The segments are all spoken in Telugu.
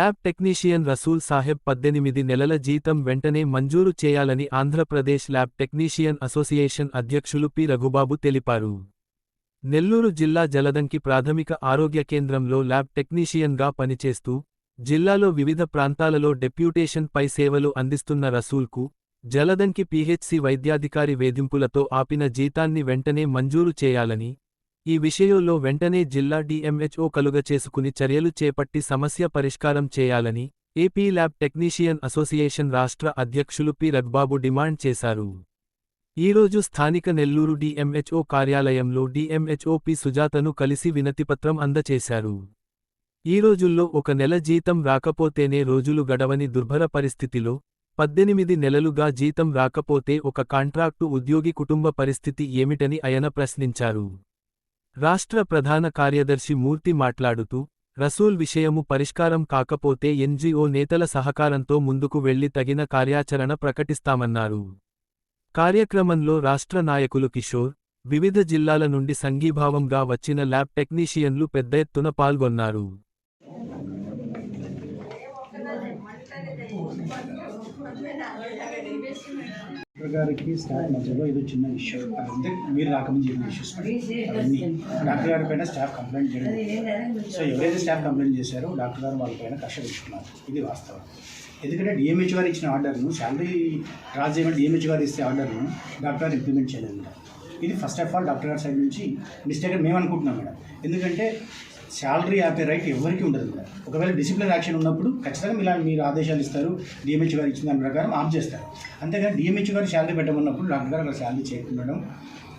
ల్యాబ్ టెక్నీషియన్ రసూల్ సాహెబ్ పద్దెనిమిది నెలల జీతం వెంటనే మంజూరు చేయాలని ఆంధ్రప్రదేశ్ ల్యాబ్ టెక్నీషియన్ అసోసియేషన్ అధ్యక్షులు పి. రఘుబాబు తెలిపారు. నెల్లూరు జిల్లా జలదంకి ప్రాథమిక ఆరోగ్య కేంద్రంలో ల్యాబ్ టెక్నీషియన్గా పనిచేస్తూ జిల్లాలో వివిధ ప్రాంతాలలో డెప్యూటేషన్ పై సేవలు అందిస్తున్న రసూల్కు జలదంకి పీహెచ్సి వైద్యాధికారి వేధింపులతో ఆపిన జీతాన్ని వెంటనే మంజూరు చేయాలని ఈ విషయంలో వెంటనే జిల్లా డిఎంహెచ్ఓ కలుగచేసుకుని చర్యలు చేపట్టి సమస్య పరిష్కారం చేయాలని ఏపీ ల్యాబ్ టెక్నీషియన్ అసోసియేషన్ రాష్ట్ర అధ్యక్షులు పి. రఘ్బాబు డిమాండ్ చేశారు. ఈరోజు స్థానిక నెల్లూరు డిఎంహెచ్ఓ కార్యాలయంలో డిఎంహెచ్ఓ పి. సుజాతను కలిసి వినతిపత్రం అందచేశారు. ఈ రోజుల్లో ఒక నెల జీతం రాకపోతేనే రోజులు గడవని దుర్భర పరిస్థితిలో పద్దెనిమిది నెలలుగా జీతం రాకపోతే ఒక కాంట్రాక్టు ఉద్యోగి కుటుంబ పరిస్థితి ఏమిటని ఆయన ప్రశ్నించారు. రాష్ట్ర ప్రధాన కార్యదర్శి మూర్తి మాట్లాడుతూ రసూల్ విషయము పరిష్కారం కాకపోతే ఎన్జీఓ నేతల సహకారంతో ముందుకు వెళ్ళి తగిన కార్యాచరణ ప్రకటిస్తామన్నారు. కార్యక్రమంలో రాష్ట్ర నాయకులు కిషోర్ వివిధ జిల్లాల నుండి సంఘీభావంగా వచ్చిన ల్యాబ్ టెక్నీషియన్లు పెద్ద ఎత్తున పాల్గొన్నారు. గారికి స్టాఫ్ మధ్యలో ఇది చిన్న ఇష్యూ అదంతే మీరు రాకముందు జరిగిన ఇష్యూస్ అవన్నీ డాక్టర్ గారి పైన స్టాఫ్ కంప్లైంట్ చేయడం సో ఎవరైతే స్టాఫ్ కంప్లైంట్ చేశారో డాక్టర్ గారు వాళ్ళ పైన కష్ట తీసుకున్నారు ఇది వాస్తవం. ఎందుకంటే డిఎంహెచ్ గారు ఇచ్చిన ఆర్డర్ను శాలరీ డ్రా చేయమని డిఎంహెచ్ గారు ఇస్తే ఆర్డర్ను డాక్టర్ గారు ఇంప్లిమెంట్ చేయలేదు మేడం ఇది ఫస్ట్ ఆఫ్ ఆల్ డాక్టర్ గారి సైడ్ నుంచి మిస్టేక్ మేము అనుకుంటున్నాం మేడం. ఎందుకంటే శాలరీ ఆపే రైట్ ఎవరికి ఉండదు మేడం ఒకవేళ డిసిప్లిన్ యాక్షన్ ఉన్నప్పుడు ఖచ్చితంగా మీరు మీరు ఆదేశాలు ఇస్తారు డిఎంహెచ్ గారు ఇచ్చిన దాని ప్రకారం ఆఫ్ చేస్తారు. అంతేగాని డిఎంహెచ్ గారు శాలరీ పెట్టమన్నప్పుడు డాక్టర్ గారు అక్కడ శాలరీ చేయకుండడం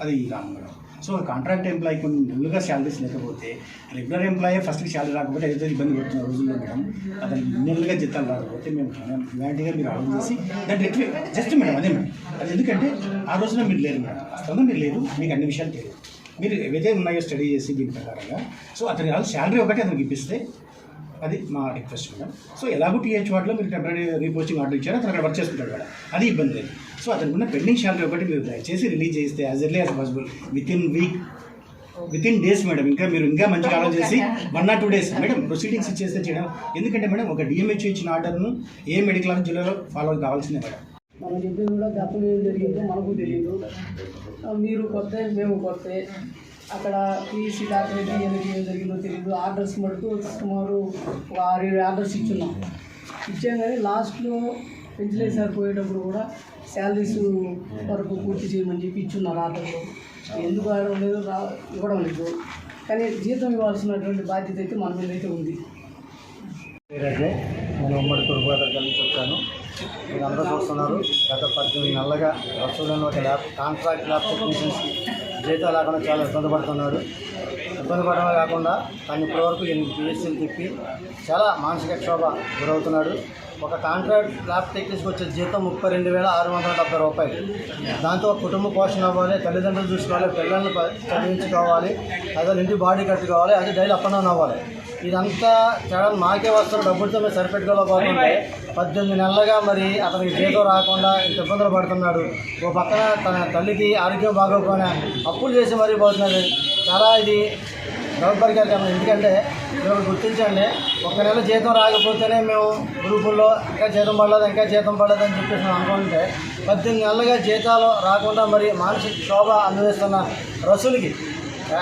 అది wrong madam. So contract employee కొన్ని రెగ్యులర్గా శాలరీస్ లేకపోతే రెగ్యులర్ ఎంప్లాయీ ఫస్ట్కి శాలరీ రాకపోతే ఏదైతే ఇబ్బంది పడుతున్న రోజుల్లో మేడం. అతనికి నెలలుగా జీతాలు రాకపోతే మేము ఇలాంటిగా మీరు ఆర్డర్ చేసి దాన్ని రెక్టి జస్ట్ మేడం అదే మేడం. అది ఎందుకంటే ఆ రోజున మీరు లేరు మేడం. అసలు మీరు లేరు మీకు అన్ని విషయాలు తెలియదు. మీరు ఏవైతే ఉన్నాయో స్టడీ చేసి దీని ప్రకారంగా సో అతని శాలరీ ఒకటి అతనికి ఇప్పిస్తే అది మా రిక్వెస్ట్ మేడం. సో ఎలాగో టీహెచ్ వార్డులో మీరు టెంపరీ రీపోస్టింగ్ ఆర్డర్ ఇచ్చారు అతను అక్కడ వర్క్ చేసుకుంటాడు మేడం. అది ఇబ్బంది లేదు. సో అతనికి ఉన్న పెండింగ్ శాలరీ ఒకటి మీరు దయచేసి రిలీజ్ చేస్తే as early as possible within week within days madam. ఇంకా మీరు ఇంకా మంచిగా ఆలోచన చేసి one or two days madam proceedings ఇచ్చేస్తే చేయడం. ఎందుకంటే మేడం ఒక డిఎంహెచ్ ఇచ్చిన ఆర్డర్ను ఏ మెడికల్ ఆఫీస్ జిల్లాలో ఫాలో కావాల్సిందే మేడం. మనం చెప్పింది కూడా గతం ఏం జరిగిందో మనకు తెలియదు. మీరు కొత్త మేము కొత్త. అక్కడ పీసీ డాక్టర్ ఏంటి ఏం జరిగిందో తెలియదు ఆర్డర్స్ మటుకు సుమారు ఒక ఆరు ఏడు ఆర్డర్స్ ఇచ్చున్నాం ఇచ్చాం కానీ లాస్ట్లో పెంచలేదు సార్ పోయేటప్పుడు కూడా శాలరీస్ వరకు పూర్తి చేయమని చెప్పి ఇచ్చున్నారు ఆర్డర్లు. ఎందుకు ఆడడం లేదు రా ఇవ్వడం లేదు. కానీ జీతం ఇవ్వాల్సినటువంటి బాధ్యత అయితే మన మీద అయితే ఉంది. మనం ఉమ్మడి తూర్పుగోదావరి వచ్చాను. మీరు అందరూ చూస్తున్నారు. గత పద్దెనిమిది నెలలుగా వస్తువులను ఒక ల్యాబ్ కాంట్రాక్ట్ ల్యాబ్ టెక్నీషియన్స్కి జీతాలు లేకుండా చాలా ఇబ్బంది పడుతున్నాడు ఇబ్బంది పడడమే కాకుండా తను ఇప్పటివరకు ఎనిమిది పిహెచ్సీలు తిప్పి చాలా మానసిక క్షోభ గురవుతున్నాడు. ఒక కాంట్రాక్ట్ ల్యాబ్ టెక్నీషియన్కి వచ్చే జీతం ముప్పై రెండు వేల ఆరు వందల డెబ్బై రూపాయలు. దాంతో కుటుంబ పోషణ అవ్వాలి తల్లిదండ్రులు చూసుకోవాలి పిల్లల్ని చదివించుకోవాలి అదే ఇంటి బాడీ కట్టుకోవాలి అది డైలీ అప్ అండ్ డౌన్ అవ్వాలి. ఇదంతా జగన్ మాకే వస్తున్న డబ్బులతో మేము సరిపెట్టుకోలేకపోతుంటే పద్దెనిమిది నెలలుగా మరి అతనికి జీతం రాకుండా ఇంత ఇబ్బందులు పడుతున్నాడు. ఓ పక్కన తన తల్లికి ఆరోగ్యం బాగోకపోయినా అప్పులు చేసి మరీ పోతున్నది చాలా ఇది దౌర్భాగ్యకరం ఎందుకంటే మీరు గుర్తించండి ఒక నెల జీతం రాకపోతేనే మేము గ్రూపుల్లో ఇంకా జీతం పడలేదు ఇంకా జీతం పడలేదు అని చెప్పేసి మేము అనుకుంటే పద్దెనిమిది నెలలుగా జీతాలు రాకుండా మరి మానసిక శోభ అనుభవిస్తున్న రసులకి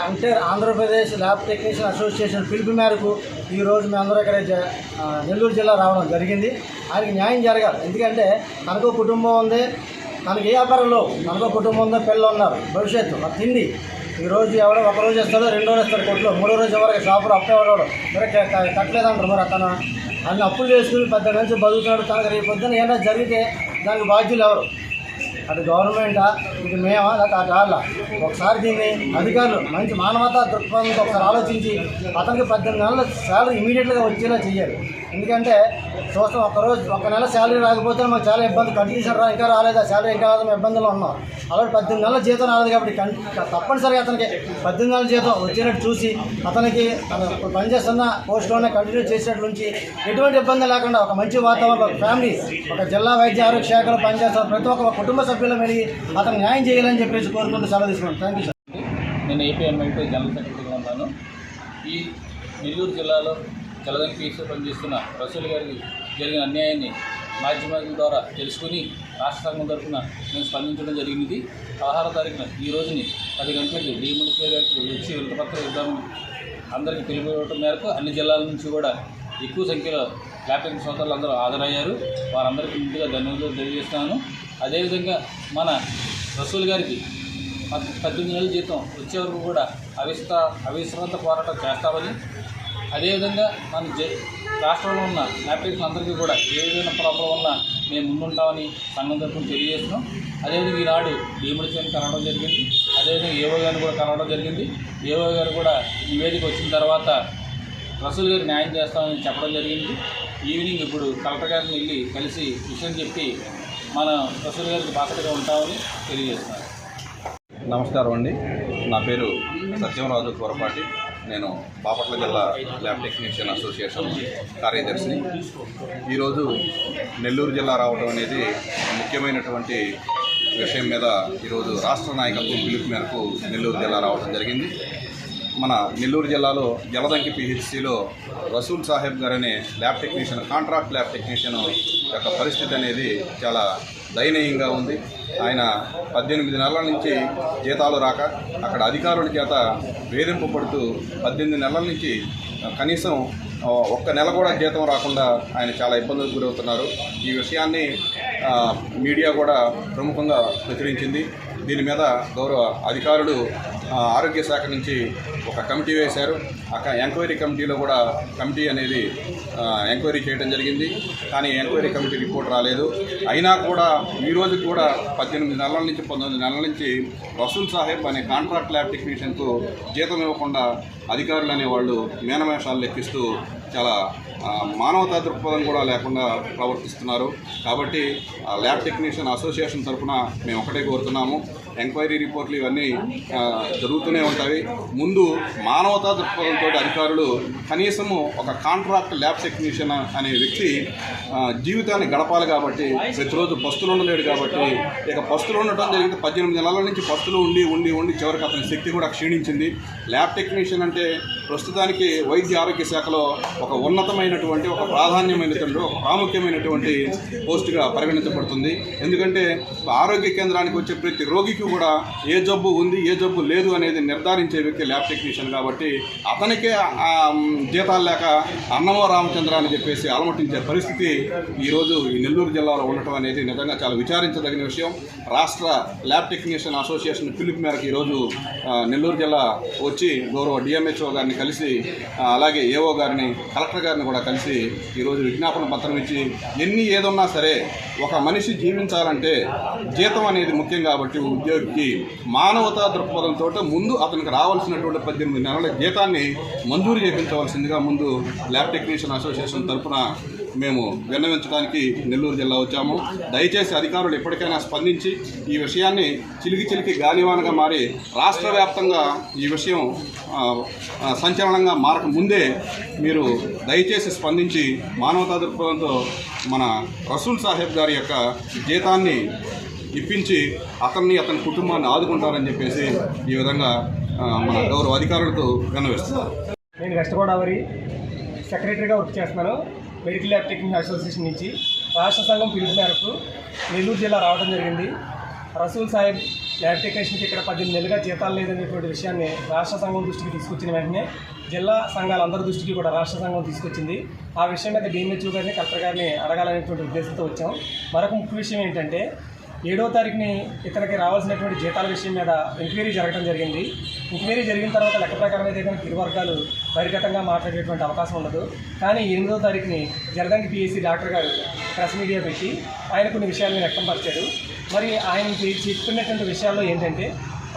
అంటే ఆంధ్రప్రదేశ్ ల్యాబ్ టెక్నీషియన్ అసోసియేషన్ పిలుపు మేరకు ఈరోజు మేమందరూ ఇక్కడ నెల్లూరు జిల్లా రావడం జరిగింది. ఆయనకి న్యాయం జరగాలి. ఎందుకంటే తనకు కుటుంబం ఉంది. తనకి ఏ వ్యాపారంలో తనకు కుటుంబం ఉందో పిల్లలు ఉన్నారు. భవిష్యత్తు ఆ తిండి. ఈరోజు ఎవడో ఒక రోజు ఇస్తాడో రెండో రోజు ఇస్తాడు కొట్లో మూడో రోజు ఎవరికి షాపులు అప్పు ఎవడో మరి కట్టలేదంటారు మరి అతను. అన్ని అప్పులు చేసుకుని పెద్ద నుంచి బతుకుతున్నాడు తనకు రేపు పొద్దున ఏమైనా జరిగితే దానికి బాధ్యులు ఎవరు? అటు గవర్నమెంటా ఇది మేమా లేకపోతే అటు వాళ్ళ? ఒకసారి దీన్ని అధికారులు మంచి మానవతా దృక్పథంతో ఒకసారి ఆలోచించి అతనికి పద్దెనిమిది నెలల శాలరీ ఇమీడియట్గా వచ్చేలా చేయాలి ఎందుకంటే చూస్తాం ఒక రోజు ఒక నెల శాలరీ రాకపోతే మాకు చాలా ఇబ్బంది. కంటిన్యూషన్ రా ఇంకా రాలేదు? శాలరీ ఇంకా రాదు మేము ఇబ్బందులు ఉన్నాం. అలాగే పద్దెనిమిది నెలల జీతం రాలేదు కాబట్టి తప్పనిసరిగా అతనికి పద్దెనిమిది నెలల జీతం వచ్చేటట్టు చూసి అతనికి పనిచేస్తున్న పోస్ట్లోనే కంటిన్యూ చేసేటట్టు నుంచి ఎటువంటి ఇబ్బంది లేకుండా ఒక మంచి వాతావరణం ఒక ఫ్యామిలీ ఒక జిల్లా వైద్య ఆరోగ్య శాఖలో పనిచేస్తున్న ప్రతి ఒక్క కుటుంబ సభ్యుల మెలిగి అతను న్యాయం చేయాలని చెప్పేసి కోరుకుంటూ సెలవు తీసుకున్నాను. థ్యాంక్ యూ సార్ నేను ఏపీఎంఐటీ జనరల్ సెక్రటరీగా ఉన్నాను. ఈ నెల్లూరు జిల్లాలో జలదంకి పీసీ పనిచేస్తున్న రసూల్ గారికి జరిగిన అన్యాయాన్ని మాధ్యమాల ద్వారా తెలుసుకుని రాష్ట్ర సంఘం తరఫున మేము స్పందించడం జరిగింది పదహారో తారీఖున ఈ రోజుని పది గంటలకి డిఎండికే గారికి వచ్చి వింతపత్రం ఇద్దామని అందరికీ తెలియవడం మేరకు అన్ని జిల్లాల నుంచి కూడా ఎక్కువ సంఖ్యలో ల్యాప్టాప్ సోదరులు అందరూ హాజరయ్యారు. వారందరికీ ముందుగా ధన్యవాదాలు తెలియజేస్తున్నాను. అదేవిధంగా మన రసూల్ గారికి పద్- పద్దెనిమిది నెలల జీతం వచ్చే వరకు కూడా అవిస్త అవిశ్రాంత పోరాటం చేస్తామని అదేవిధంగా మన జ రాష్ట్రంలో ఉన్న అప్లికేషన్ అందరికీ కూడా ఏ విధమైన ప్రాబ్లం ఉన్నా మేము ముందుంటామని సంఘం తరఫున తెలియజేస్తున్నాం. అదేవిధంగా ఈనాడు డిఎండిసీని కలవడం జరిగింది. అదేవిధంగా ఏవో గారిని కూడా కలవడం జరిగింది. ఏవో గారు కూడా నివేదిక వచ్చిన తర్వాత రసూల్ గారు న్యాయం చేస్తామని చెప్పడం జరిగింది. ఈవినింగ్ ఇప్పుడు కలెక్టర్ గారిని వెళ్ళి కలిసి విషయం చెప్పి మన రసూల్ గారికి బాసటగా ఉంటామని తెలియజేస్తున్నారు. నమస్కారం అండి. నా పేరు సత్యమరాజు కూరపాటి. నేను బాపట్ల జిల్లా ల్యాబ్ టెక్నీషియన్ అసోసియేషన్ కార్యదర్శిని. ఈరోజు నెల్లూరు జిల్లా రావడం అనేది ముఖ్యమైనటువంటి విషయం మీద ఈరోజు రాష్ట్ర నాయకత్వం పిలుపు మేరకు నెల్లూరు జిల్లా రావడం జరిగింది. మన నెల్లూరు జిల్లాలో జలదంకి పిహెచ్సిలో Rasool Saheb గారనే lab technician contract lab technician యొక్క పరిస్థితి అనేది చాలా దయనీయంగా ఉంది. ఆయన పద్దెనిమిది నెలల నుంచి జీతాలు రాక అక్కడ అధికారుల చేత వేధింపబడుతూ పద్దెనిమిది నెలల నుంచి కనీసం ఒక్క నెల కూడా జీతం రాకుండా ఆయన చాలా ఇబ్బందులకు గురవుతున్నారు. ఈ విషయాన్ని మీడియా కూడా ప్రముఖంగా ప్రచురించింది. దీని మీద గౌరవ అధికారులు ఆరోగ్య శాఖ నుంచి ఒక కమిటీ వేశారు. ఆ ఎంక్వైరీ కమిటీలో కూడా కమిటీ అనేది ఎంక్వైరీ చేయడం జరిగింది. కానీ ఎంక్వైరీ కమిటీ రిపోర్ట్ రాలేదు. అయినా కూడా ఈ రోజు కూడా పద్దెనిమిది నెలల నుంచి పంతొమ్మిది నెలల నుంచి రసూల్ సాహెబ్ అనే కాంట్రాక్ట్ ల్యాబ్ టెక్నీషియన్కు జీతం ఇవ్వకుండా అధికారులు అనేవాళ్ళు మేనమేషాలు లెక్కిస్తూ చాలా మానవతా దృక్పథం కూడా లేకుండా ప్రవర్తిస్తున్నారు. కాబట్టి ల్యాబ్ టెక్నీషియన్ అసోసియేషన్ తరఫున మేము ఒకటే కోరుతున్నాము. ఎంక్వైరీ రిపోర్ట్లు ఇవన్నీ జరుగుతూనే ఉంటాయి. ముందు మానవతా దృక్పథంతో అధికారులు కనీసము ఒక కాంట్రాక్ట్ ల్యాబ్ టెక్నీషియన్ అనే వ్యక్తి జీవితాన్ని గడపాలి కాబట్టి ప్రతిరోజు పస్తులు ఉండలేడు కాబట్టి ఇక పస్తులు ఉండటం జరిగితే పద్దెనిమిది నెలల నుంచి పస్తులు ఉండి ఉండి ఉండి చివరికి అతని శక్తి కూడా క్షీణించింది. ల్యాబ్ టెక్నీషియన్ అంటే ప్రస్తుతానికి వైద్య ఆరోగ్య శాఖలో ఒక ఉన్నతమైనటువంటి ఒక ప్రాధాన్యమైనటువంటి ఒక ప్రాముఖ్యమైనటువంటి పోస్టుగా పరిగణించబడుతుంది. ఎందుకంటే ఆరోగ్య కేంద్రానికి వచ్చే ప్రతి రోగికి కూడా ఏ జబ్బు ఉంది ఏ జబ్బు లేదు అనేది నిర్ధారించే వ్యక్తి ల్యాబ్ టెక్నీషియన్ కాబట్టి అతనికే జీతాలు లేక అన్నమో రామచంద్ర అని చెప్పేసి అలమటించే పరిస్థితి ఈరోజు ఈ నెల్లూరు జిల్లాలో ఉండటం అనేది నిజంగా చాలా విచారించదగిన విషయం. రాష్ట్ర ల్యాబ్ టెక్నీషియన్ అసోసియేషన్ పిలుపు మేరకు ఈరోజు నెల్లూరు జిల్లా వచ్చి గౌరవ డిఎంహెచ్ఓ గారిని కలిసి అలాగే ఏఓ గారిని కలెక్టర్ గారిని కూడా కలిసి ఈరోజు విజ్ఞాపన పత్రం ఇచ్చి ఎన్ని ఏదున్నా సరే ఒక మనిషి జీవించాలంటే జీతం అనేది ముఖ్యం కాబట్టి ఉద్యోగికి మానవతా దృక్పథంతో ముందు అతనికి రావాల్సినటువంటి పద్దెనిమిది నెలల జీతాన్ని మంజూరు చేయించవలసిందిగా ముందు ల్యాబ్ టెక్నీషియన్ అసోసియేషన్ తరఫున మేము విన్నవించడానికి నెల్లూరు జిల్లా వచ్చాము. దయచేసి అధికారులు ఎప్పటికైనా స్పందించి ఈ విషయాన్ని చిలికి చిలికి గాలివానగా మారి రాష్ట్ర వ్యాప్తంగా ఈ విషయం సంచలనంగా మారక ముందే మీరు దయచేసి స్పందించి మానవతా దృక్పథంతో మన రసూల్ సాహెబ్ గారి యొక్క జీతాన్ని ఇప్పించి అతన్ని అతని కుటుంబాన్ని ఆదుకుంటారని చెప్పేసి ఈ విధంగా మన గౌరవ అధికారులతో విన్నవిస్తున్నారు. నేను వెస్ట్ గోదావరి సెక్రటరీగా వర్క్ చేస్తున్నాను మెడికల్ ల్యాబ్ టెక్నిక్ అసోసియేషన్ నుంచి. రాష్ట్ర సంఘం పిలుపు మేరకు నెల్లూరు జిల్లా రావడం జరిగింది. రసూల్ సాహెబ్ ల్యాబ్ టెక్నీషియన్కి ఇక్కడ పద్దెనిమిది నెలలుగా జీతాలు లేదనేటువంటి విషయాన్ని రాష్ట్ర సంఘం దృష్టికి తీసుకొచ్చిన వెంటనే జిల్లా సంఘాల అందరి దృష్టికి కూడా రాష్ట్ర సంఘం తీసుకొచ్చింది. ఆ విషయం మీద డిఎంహెచ్ఓ గారిని కలెక్టర్ గారిని అడగాలనేటువంటి ఉద్దేశంతో వచ్చాం. మరొక ముఖ్య విషయం ఏంటంటే ఏడో తారీఖుని ఇతనికి రావాల్సినటువంటి జీతాల విషయం మీద ఎంక్వైరీ జరగడం జరిగింది. ఎంక్వైరీ జరిగిన తర్వాత లెక్క ప్రకారం అయితే కనుక ఇరు వర్గాలు బహిర్గతంగా మాట్లాడేటువంటి అవకాశం ఉండదు. కానీ ఎనిమిదో తారీఖుని జలదంగి పిఎస్సి డాక్టర్ గారు ప్రెస్ మీడియా పెట్టి ఆయన కొన్ని విషయాలను వ్యక్తం పరిచారు. మరి ఆయన చెప్పినటువంటి విషయాల్లో ఏంటంటే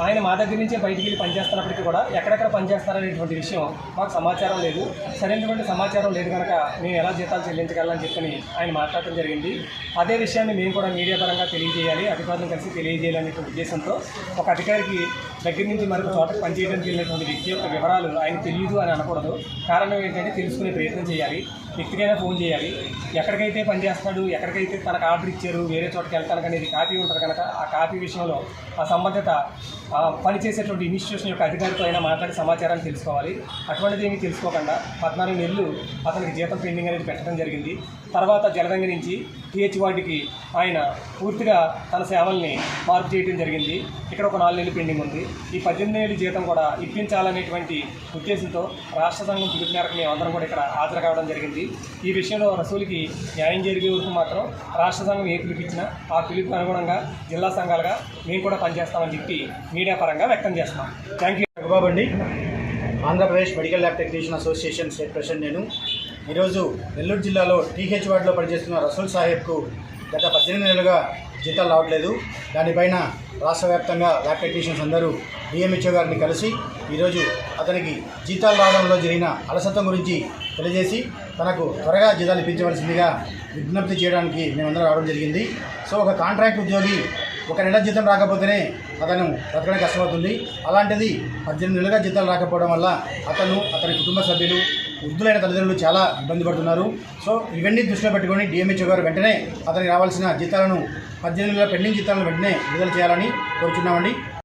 ఆయన మా దగ్గర నుంచే బయటికి వెళ్ళి పనిచేస్తున్నప్పటికీ కూడా ఎక్కడెక్కడ పనిచేస్తారనేటువంటి విషయం మాకు సమాచారం లేదు. సరైనటువంటి సమాచారం లేదు కనుక మేము ఎలా జీతాలు చెల్లించగలని చెప్పని ఆయన మాట్లాడటం జరిగింది. అదే విషయాన్ని మేము కూడా మీడియా పరంగా తెలియజేయాలి అధికారులను కలిసి తెలియజేయాలనేటువంటి ఉద్దేశంతో ఒక అధికారికి దగ్గర నుంచి మరొక చోటకు పనిచేయడానికి వెళ్ళినటువంటి వ్యక్తి యొక్క వివరాలు ఆయన తెలియదు అని అనకూడదు. కారణం ఏంటంటే తెలుసుకునే ప్రయత్నం చేయాలి. వ్యక్తికైనా ఫోన్ చేయాలి. ఎక్కడికైతే పని ఎక్కడికైతే తనకు ఆర్డర్ ఇచ్చారు వేరే చోటకి వెళ్తాను అనేది కాపీ ఉంటుంది కనుక ఆ కాపీ విషయంలో ఆ సంబంధిత పనిచేసేటువంటి ఇన్స్టిట్యూషన్ యొక్క అధికారితో అయినా మాట్లాడి సమాచారాన్ని తెలుసుకోవాలి. అటువంటిది ఏమీ తెలుసుకోకుండా పద్నాలుగు నెలలు అతనికి జీతం పెండింగ్ అనేది పెట్టడం జరిగింది. తర్వాత జలదంగ నుంచి టీహెచ్ వార్డుకి ఆయన పూర్తిగా తన సేవల్ని మార్పు చేయడం జరిగింది. ఇక్కడ ఒక నాలుగు నెలలు పెండింగ్ ఉంది. ఈ పద్దెనిమిది నెలలు జీతం కూడా ఇప్పించాలనేటువంటి ఉద్దేశంతో రాష్ట్ర సంఘం పిలుపు మేరకు మేము అందరం కూడా ఇక్కడ హాజరు కావడం జరిగింది. ఈ విషయంలో రసూలుకి న్యాయం జరిగే వరకు మాత్రం రాష్ట్ర సంఘం ఏ పిలిపించిన ఆ పిలుపు అనుగుణంగా జిల్లా సంఘాలుగా మేము కూడా పనిచేస్తామని చెప్పి మీడియా పరంగా వ్యక్తం చేస్తున్నాం. థ్యాంక్ యూ రఘుబాబు అండి. Andhra Pradesh medical lab technician association state president నేను. ఈరోజు నెల్లూరు జిల్లాలో టీహెచ్ వార్డులో పనిచేస్తున్న రసూల్ సాహెబ్కు గత పద్దెనిమిది నెలలుగా జీతాలు రావట్లేదు. దానిపైన రాష్ట్ర వ్యాప్తంగా ల్యాబ్ టెక్నీషియన్స్ అందరూ డిఎంహెచ్ఓ గారిని కలిసి ఈరోజు అతనికి జీతాలు రావడంలో జరిగిన అలసత్వం గురించి తెలియజేసి తనకు త్వరగా జీతాలు ఇప్పించవలసిందిగా విజ్ఞప్తి చేయడానికి మేమందరం రావడం జరిగింది. సో ఒక కాంట్రాక్ట్ ఉద్యోగి ఒక నెల జీతం రాకపోతేనే అతను బ్రతకడం కష్టమవుతుంది. అలాంటిది పద్దెనిమిది నెలలుగా జీతాలు రాకపోవడం వల్ల అతను అతని కుటుంబ సభ్యులు వృద్ధులైన తల్లిదండ్రులు చాలా ఇబ్బంది పడుతున్నారు. సో ఇవన్నీ దృష్టిలో పెట్టుకొని డిఎంహెచ్ఓ గారు వెంటనే అతనికి రావాల్సిన జీతాలను పద్దెనిమిది నెలల పెండింగ్ జీతాలను వెంటనే విడుదల చేయాలని కోరుచున్నామండి.